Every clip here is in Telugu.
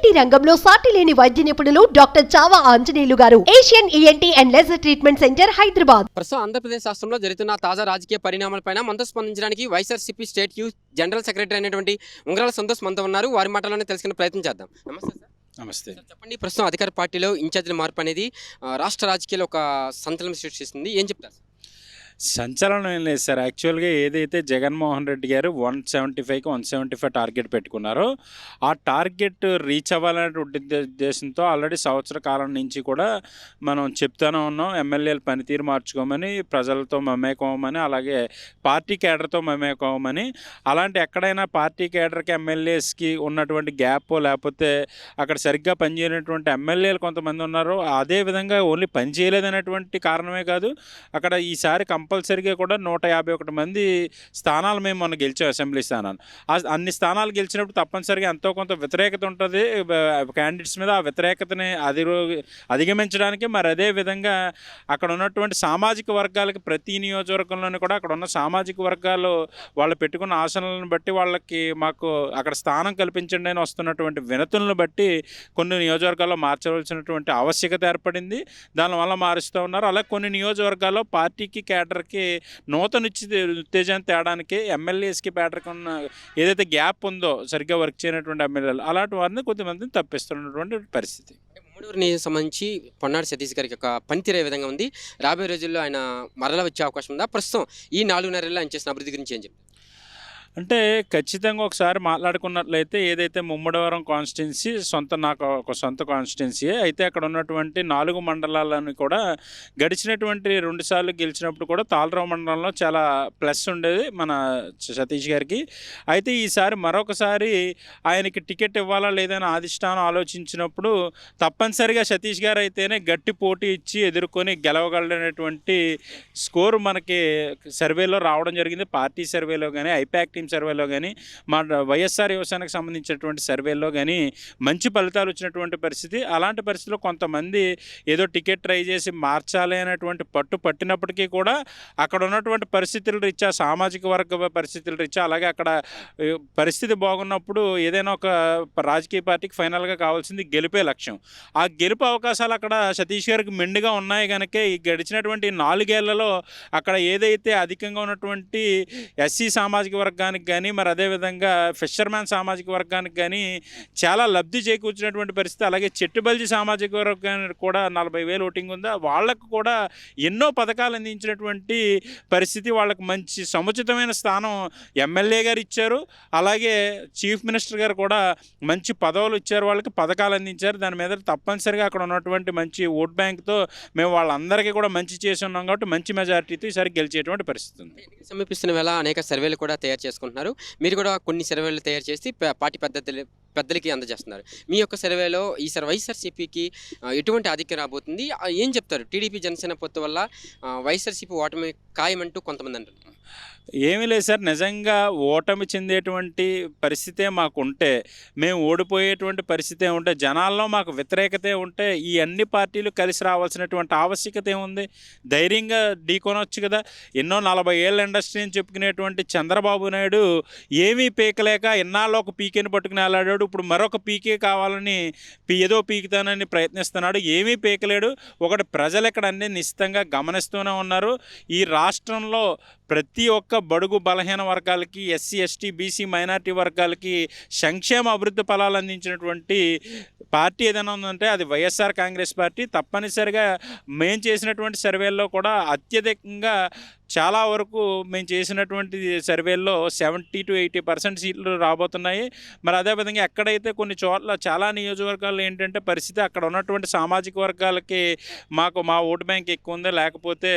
ఈఎన్టీ రంగంలో సాటి లేని వైద్య నిపుణులు డాక్టర్ చావా ఆంజనేయులు గారు? Asian ENT and laser treatment centre Hyderabad. ప్రస్తుతం ఆంధ్రప్రదేశ్ రాష్ట్రంలో జరుగుతున్న తాజా రాజకీయ పరిణామాలపైన మనతో స్పందించడానికి YSRCP state youth general secretary అయినటువంటి ఉంగరాల సంతోష్ మనతో ఉన్నారు. వారి మాటలోనే తెలుసుకునే ప్రయత్నం చేద్దాం. నమస్తే సార్. నమస్తే. చెప్పండి ప్రస్తుతం అధికార పార్టీలో ఇన్ఛార్జీల మార్పు అనేది రాష్ట్ర రాజకీయాల్లో ఒక సంచలనం సృష్టిస్తుంది. ఏం చెప్తారు? సంచలనం ఏం లేదు సార్. యాక్చువల్గా ఏదైతే జగన్మోహన్ రెడ్డి గారు వన్ సెవెంటీ ఫైవ్కి వన్ సెవెంటీ ఫైవ్ టార్గెట్ పెట్టుకున్నారో ఆ టార్గెట్ రీచ్ అవ్వాలనే ఉద్దేశంతో ఆల్రెడీ సంవత్సర కాలం నుంచి కూడా మనం చెప్తానే ఉన్నాం ఎమ్మెల్యేలు పనితీరు మార్చుకోమని ప్రజలతో మమేకోమని అలాగే పార్టీ కేడర్తో మమేకోమని అలాంటి ఎక్కడైనా పార్టీ కేడర్కి ఎమ్మెల్యేస్కి ఉన్నటువంటి గ్యాప్ లేకపోతే అక్కడ సరిగ్గా పనిచేయనటువంటి ఎమ్మెల్యేలు కొంతమంది ఉన్నారు అదే విధంగా ఓన్లీ పని చేయలేదనేటువంటి కారణమే కాదు అక్కడ ఈసారి కంపల్సరీగా కూడా నూట యాభై ఒకటి మంది స్థానాలు మేము మొన్న గెలిచాం అసెంబ్లీ స్థానాలు. అన్ని స్థానాలు గెలిచినప్పుడు తప్పనిసరిగా ఎంతో కొంత వ్యతిరేకత ఉంటుంది. క్యాండిడేట్స్ మీద ఆ వ్యతిరేకతని అధిరో అధిగమించడానికి మరి అదే విధంగా అక్కడ ఉన్నటువంటి సామాజిక వర్గాలకి ప్రతి నియోజకవర్గంలోని కూడా అక్కడ ఉన్న సామాజిక వర్గాలు వాళ్ళు పెట్టుకున్న ఆశలను బట్టి వాళ్ళకి మాకు అక్కడ స్థానం కల్పించండి అని వస్తున్నటువంటి వినతులను బట్టి కొన్ని నియోజకవర్గాల్లో మార్చవలసినటువంటి ఆవశ్యకత ఏర్పడింది. దానివల్ల మారుస్తూ ఉన్నారు. అలా కొన్ని నియోజకవర్గాల్లో పార్టీకి బ్యాటర్కి నూతన ఉత్తేజాన్ని తేడానికి ఎమ్మెల్యేస్కి కేడర్కి ఉన్న ఏదైతే గ్యాప్ ఉందో సరిగ్గా వర్క్ చేయనటువంటి ఎమ్మెల్యేలు అలాంటి వారిని కొద్దిమందిని తప్పిస్తున్నటువంటి పరిస్థితి. అంటే సంబంధించి పొన్నాడు సతీష్ గారికి ఒక పనితీరు ఏ విధంగా ఉంది. రాబోయే రోజుల్లో ఆయన మరల వచ్చే అవకాశం ఉందా? ప్రస్తుతం ఈ నాలుగున్నరేళ్ళు ఆయన చేసిన అభివృద్ధి గురించి ఏం చెప్తారు? అంటే ఖచ్చితంగా ఒకసారి మాట్లాడుకున్నట్లయితే ఏదైతే ముమ్మడివరం కాన్స్టిట్యున్సీ సొంత నాకు ఒక సొంత కాన్స్టిట్యున్సీ అయితే అక్కడ ఉన్నటువంటి నాలుగు మండలాలను కూడా గడిచినటువంటి రెండు సార్లు గెలిచినప్పుడు కూడా తాళరావు మండలంలో చాలా ప్లస్ ఉండేది మన సతీష్ గారికి. అయితే ఈసారి మరొకసారి ఆయనకి టికెట్ ఇవ్వాలా లేదని ఆదిష్టానం ఆలోచించినప్పుడు తప్పనిసరిగా సతీష్ గారు అయితేనే గట్టి పోటీ ఇచ్చి ఎదుర్కొని గెలవగలనటువంటి స్కోర్ మనకి సర్వేలో రావడం జరిగింది. పార్టీ సర్వేలో కానీ ఐపాక్ట్ టీమ్ సర్వేలో కానీ మా వైఎస్ఆర్ యువసేనకు సంబంధించినటువంటి సర్వేలో కానీ మంచి ఫలితాలు వచ్చినటువంటి పరిస్థితి. అలాంటి పరిస్థితిలో కొంతమంది ఏదో టికెట్ ట్రై చేసి మార్చాలి అనేటువంటి పట్టు పట్టినప్పటికీ కూడా అక్కడ ఉన్నటువంటి పరిస్థితుల రీత్యా సామాజిక వర్గ పరిస్థితుల రీత్యా అలాగే అక్కడ పరిస్థితి బాగున్నప్పుడు ఏదైనా ఒక రాజకీయ పార్టీకి ఫైనల్గా కావాల్సింది గెలిపే లక్ష్యం. ఆ గెలుపు అవకాశాలు అక్కడ సతీష్ గారికి మెండుగా ఉన్నాయి కనుక ఈ గడిచినటువంటి నాలుగేళ్ళలో అక్కడ ఏదైతే అధికంగా ఉన్నటువంటి ఎస్సీ సామాజిక వర్గాన్ని వర్గానికి కానీ మరి అదేవిధంగా ఫిషర్మ్యాన్ సామాజిక వర్గానికి కానీ చాలా లబ్ధి చేకూర్చినటువంటి పరిస్థితి. అలాగే చెట్టుబల్జి సామాజిక వర్గానికి కూడా నలభై వేలు ఓటింగ్ ఉందా? వాళ్ళకు కూడా ఎన్నో పథకాలు అందించినటువంటి పరిస్థితి వాళ్ళకి మంచి సముచితమైన స్థానం ఎమ్మెల్యే గారు ఇచ్చారు. అలాగే చీఫ్ మినిస్టర్ గారు కూడా మంచి పదవులు ఇచ్చారు వాళ్ళకి పథకాలు అందించారు. దాని మీద తప్పనిసరిగా అక్కడ ఉన్నటువంటి మంచి ఓట్ బ్యాంక్తో మేము వాళ్ళందరికీ కూడా మంచి చేసి ఉన్నాం కాబట్టి మంచి మెజారిటీతో ఈసారి గెలిచేటువంటి పరిస్థితి ఉంది. సమీపిస్తున్న వేళ అనేక సర్వేలు కూడా తయారు చేసుకుంటున్నారు. మీరు కూడా కొన్ని సర్వేలు తయారు చేసి పార్టీ పెద్దలు పెద్దలకి అందజేస్తున్నారు. మీ యొక్క సర్వేలో ఈసారి వైఎస్ఆర్సీపీకి ఎటువంటి ఆధిక్యం రాబోతుంది? ఏం చెప్తారు? టీడీపీ జనసేన పొత్తు వల్ల వైఎస్ఆర్సీపీ ఓటమి ఖాయమంటూ కొంతమంది అంటున్నారు. ఏమీ లేదు సార్. నిజంగా ఓటమి చెందేటువంటి పరిస్థితే మాకు ఉంటే మేము ఓడిపోయేటువంటి పరిస్థితే ఉంటే జనాల్లో మాకు వ్యతిరేకతే ఉంటే ఈ అన్ని పార్టీలు కలిసి రావాల్సినటువంటి ఆవశ్యకత ఏముంది? ధైర్యంగా ఢీకొనొచ్చు కదా. ఎన్నో నలభై ఏళ్ళ ఇండస్ట్రీ అని చెప్పుకునేటువంటి చంద్రబాబు నాయుడు ఏమీ పీకలేక ఎన్నాళ్ళు ఒక పీకేని పట్టుకుని వెళ్ళాడాడు. ఇప్పుడు మరొక పీకే కావాలని పీ- ఏదో పీకుతానని ప్రయత్నిస్తున్నాడు. ఏమీ పీకలేడు. ఒకటి ప్రజలు ఇక్కడ అన్ని నిశ్చితంగా గమనిస్తూనే ఉన్నారు. ఈ రాష్ట్రంలో ప్రతి ఒక్క బడుగు బలహీన వర్గాలకి ఎస్సీ ఎస్టీ బీసీ మైనారిటీ వర్గాలకి సంక్షేమ అభివృద్ధి ఫలాలు అందించినటువంటి పార్టీ ఏదైనా ఉందంటే అది వైఎస్ఆర్ కాంగ్రెస్ పార్టీ. తప్పనిసరిగా మేము చేసినటువంటి సర్వేల్లో కూడా అత్యధికంగా చాలా వరకు మేము చేసినటువంటి సర్వేల్లో సెవెంటీ టు ఎయిటీ పర్సెంట్ సీట్లు రాబోతున్నాయి. మరి అదేవిధంగా ఎక్కడైతే కొన్ని చోట్ల చాలా నియోజకవర్గాల్లో ఏంటంటే పరిస్థితి అక్కడ ఉన్నటువంటి సామాజిక వర్గాలకి మాకు మా ఓటు బ్యాంక్ ఎక్కువ ఉంది లేకపోతే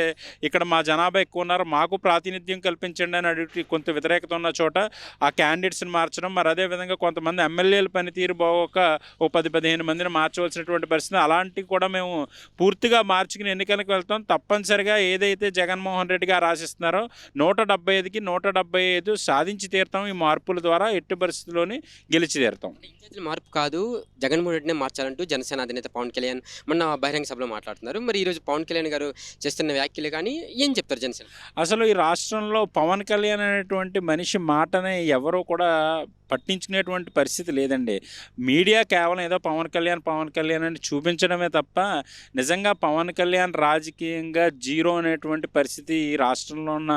ఇక్కడ మా జనాభా ఎక్కువ ఉన్నారు మాకు ప్రాతినిధ్యం కల్పించండి అని అడిగి కొంత వ్యతిరేకత ఉన్న చోట ఆ క్యాండిడేట్స్ని మార్చడం. మరి అదేవిధంగా కొంతమంది ఎమ్మెల్యేల పనితీరు బాగోక ఓ పది పదిహేను మందిని మార్చవలసినటువంటి పరిస్థితి అలాంటివి కూడా మేము పూర్తిగా మార్చుకుని ఎన్నికలకు వెళ్తాం. తప్పనిసరిగా ఏదైతే జగన్మోహన్ రెడ్డి గారు ఆశిస్తున్నారో నూట డెబ్బై ఐదుకి నూట డెబ్బై ఐదు సాధించి తీరుతాం ఈ మార్పుల ద్వారా ఎట్టి పరిస్థితుల్లోని గెలిచి తీరుతాం. మార్పు కాదు జగన్మోహన్ రెడ్డినే మార్చాలంటూ జనసేన అధినేత పవన్ కళ్యాణ్ మొన్న బహిరంగ సభలో మాట్లాడుతున్నారు. మరి ఈరోజు పవన్ కళ్యాణ్ గారు చేస్తున్న వ్యాఖ్యలు కానీ ఏం చెప్తారు జనసేన? అసలు ఈ రాష్ట్రంలో పవన్ కళ్యాణ్ అనేటువంటి మనిషి మాటనే ఎవరు కూడా పట్టించుకునేటువంటి పరిస్థితి లేదండి. మీడియా కేవలం ఏదో పవన్ కళ్యాణ్ పవన్ కళ్యాణ్ అని చూపించడమే తప్ప నిజంగా పవన్ కళ్యాణ్ రాజకీయంగా జీరో అనేటువంటి పరిస్థితి ఈ రాష్ట్రంలో ఉన్న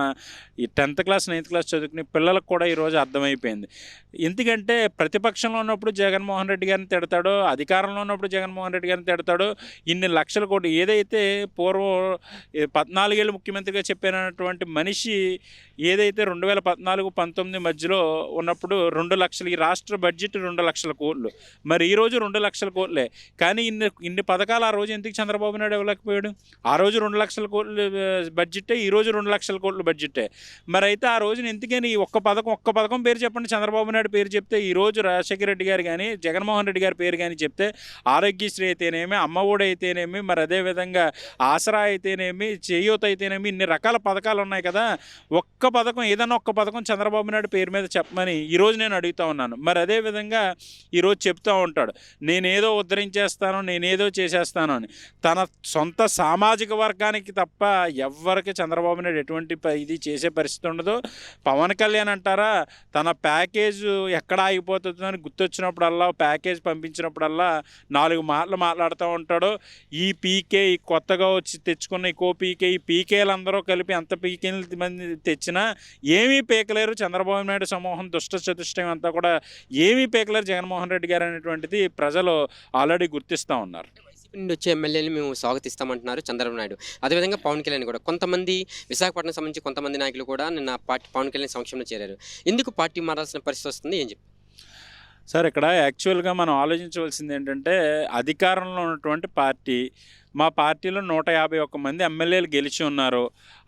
ఈ టెన్త్ క్లాస్ నైన్త్ క్లాస్ చదువుకునే పిల్లలకు కూడా ఈరోజు అర్థమైపోయింది. ఎందుకంటే ప్రతిపక్షంలో ఉన్నప్పుడు జగన్మోహన్ రెడ్డి గారిని తిడతాడో అధికారంలో ఉన్నప్పుడు జగన్మోహన్ రెడ్డి గారిని తిడతాడు ఇన్ని లక్షల కోట్లు ఏదైతే పూర్వం పద్నాలుగేళ్ళు ముఖ్యమంత్రిగా చెప్పినటువంటి మనిషి ఏదైతే రెండు వేల పద్నాలుగు పంతొమ్మిది మధ్యలో ఉన్నప్పుడు రెండు లక్షలు ఈ రాష్ట్ర బడ్జెట్ రెండు లక్షల కోట్లు. మరి ఈ రోజు రెండు లక్షల కోట్లే. కానీ ఇన్ని ఇన్ని పథకాలు ఆ రోజు ఎందుకు చంద్రబాబు నాయుడు ఇవ్వలేకపోయాడు? ఆ రోజు రెండు లక్షల కోట్లు ఆ, బడ్జెటే ఈ రోజు రెండు లక్షల కోట్లు బడ్జెటే మరి అయితే ఆ రోజున ఎందుకని ఈ ఒక్క పథకం ఒక్క పథకం పేరు చెప్పండి చంద్రబాబు నాయుడు పేరు చెప్తే ఈ రోజు రాజశేఖర రెడ్డి గారు కానీ జగన్మోహన్ రెడ్డి గారి పేరు కానీ చెప్తే ఆరోగ్యశ్రీ అయితేనేమి అమ్మఒడి అయితేనేమి మరి అదేవిధంగా ఆసరా అయితేనేమి చేయూత అయితేనేమి ఇన్ని రకాల పథకాలు ఉన్నాయి కదా. ఒక్క పథకం ఏదైనా ఒక్క పథకం చంద్రబాబు నాయుడు పేరు మీద చెప్పమని ఈరోజు నేను అడుగుతా ఉన్నాను. మరి అదే విధంగా ఈరోజు చెప్తూ ఉంటాడు నేనేదో ఉద్ధరించేస్తాను నేనేదో చేసేస్తాను అని. తన సొంత సామాజిక వర్గానికి తప్ప ఎవ్వరికి చంద్రబాబు నాయుడు ఎటువంటి ఇది చేసే పరిస్థితి ఉండదు. పవన్ కళ్యాణ్ అంటారా తన ప్యాకేజ్ ఎక్కడ ఆగిపోతుందో అని గుర్తొచ్చినప్పుడల్లా ప్యాకేజ్ పంపించినప్పుడల్లా నాలుగు మాటలు మాట్లాడుతూ ఉంటాడు. ఈ పీకే ఈ కొత్తగా వచ్చి తెచ్చుకున్న ఈ కో పీకే ఈ పీకేలందరూ కలిపి ఎంత పీకేలు మంది తెచ్చినా ఏమీ పీకలేరు. చంద్రబాబు నాయుడు సమూహం దుష్ట చతుష్టయం అంతా కూడా ఏమీ పీకలేరు జగన్మోహన్ రెడ్డి గారు అనేటువంటిది ప్రజలు ఆల్రెడీ గుర్తిస్తూ ఉన్నారు. నుండి వచ్చే ఎమ్మెల్యేని మేము స్వాగతిస్తామంటున్నారు చంద్రబాబు నాయుడు. అదేవిధంగా పవన్ కళ్యాణ్ కూడా. కొంతమంది విశాఖపట్నం సంబంధించి కొంతమంది నాయకులు కూడా నిన్న పార్టీ పవన్ కళ్యాణ్ సమక్షంలో చేరారు. ఎందుకు పార్టీ మారాల్సిన పరిస్థితి వస్తుంది? ఏం చెప్పి సార్ ఇక్కడ యాక్చువల్గా మనం ఆలోచించవలసింది ఏంటంటే అధికారంలో ఉన్నటువంటి పార్టీ మా పార్టీలో నూట యాభై ఒక్క మంది ఎమ్మెల్యేలు గెలిచి ఉన్నారు.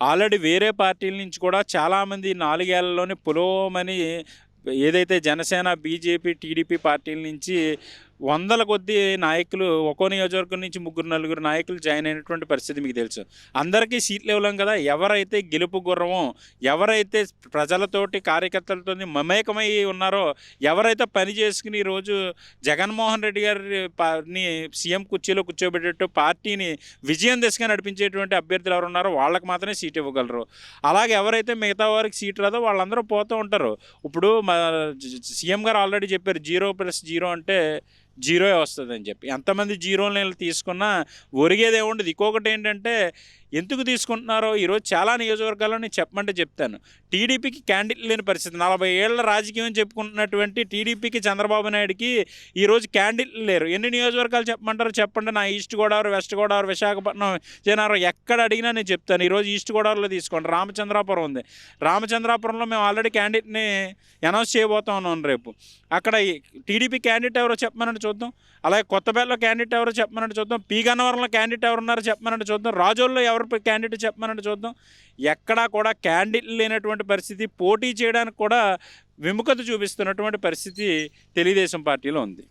ఆల్రెడీ వేరే పార్టీల నుంచి కూడా చాలామంది నాలుగేళ్ళలోనే పులోమని ఏదైతే జనసేన బీజేపీ టీడీపీ పార్టీల నుంచి వందల కొద్ది నాయకులు ఒక్కో నియోజకవర్గం నుంచి ముగ్గురు నలుగురు నాయకులు జాయిన్ అయినటువంటి పరిస్థితి మీకు తెలుసు. అందరికీ సీట్లు ఇవ్వలేం కదా. ఎవరైతే గెలుపు గుర్రమో ఎవరైతే ప్రజలతోటి కార్యకర్తలతో మమేకమై ఉన్నారో ఎవరైతే పని చేసుకుని ఈరోజు జగన్మోహన్ రెడ్డి గారిని సీఎం కుర్చీలో కూర్చోబెట్టేట్టు పార్టీని విజయం దిశగా నడిపించేటువంటి అభ్యర్థులు ఎవరు ఉన్నారో వాళ్ళకి మాత్రమే సీట్ ఇవ్వగలరు. అలాగే ఎవరైతే మిగతా వారికి సీట్ రాదో వాళ్ళందరూ పోతూ ఉంటారు. ఇప్పుడు మా సీఎం గారు ఆల్రెడీ చెప్పారు జీరో ప్లస్ జీరో అంటే జీరోయే వస్తుందని చెప్పి. ఎంతమంది జీరోలు తీసుకున్నా ఒరిగేదే ఉండదు ఇంకొకటి ఏంటంటే ఎందుకు తీసుకుంటున్నారో ఈరోజు చాలా నియోజకవర్గాల్లో నేను చెప్పమంటే చెప్తాను. టీడీపీకి క్యాండిడేట్ లేని పరిస్థితి. నలభై ఏళ్ళ రాజకీయం చెప్పుకుంటున్నటువంటి టీడీపీకి చంద్రబాబు నాయుడుకి ఈరోజు క్యాండిడేట్ లేరు. ఎన్ని నియోజకవర్గాలు చెప్పమంటారో చెప్పండి. నా ఈస్ట్ గోదావరి వెస్ట్ గోదావరి విశాఖపట్నం విజయనగరం ఎక్కడ అడిగినా నేను చెప్తాను. ఈరోజు ఈస్ట్ గోదావరిలో తీసుకోండి. రామచంద్రాపురం ఉంది. రామచంద్రాపురంలో మేము ఆల్రెడీ క్యాండిడేట్ని అనౌన్స్ చేయబోతా ఉన్నాం రేపు. అక్కడ ఈ టీడీపీ క్యాండిడేట్ ఎవరో చెప్పమనండి చూద్దాం. అలాగే కొత్తపేటలో క్యాండిడేట్ ఎవరో చెప్పమనండి చూద్దాం. పీ గన్నవరంలో క్యాండిడేట్ ఎవరు ఉన్నారో చెప్పమనండి చూద్దాం. రాజోల్లో ఎవరు ఎవరు క్యాండిడేట్ చెప్పమనండి చూద్దాం. ఎక్కడా కూడా క్యాండిడేట్ లేనటువంటి పరిస్థితి పోటీ చేయడానికి కూడా విముఖత చూపిస్తున్నటువంటి పరిస్థితి తెలుగుదేశం పార్టీలో ఉంది.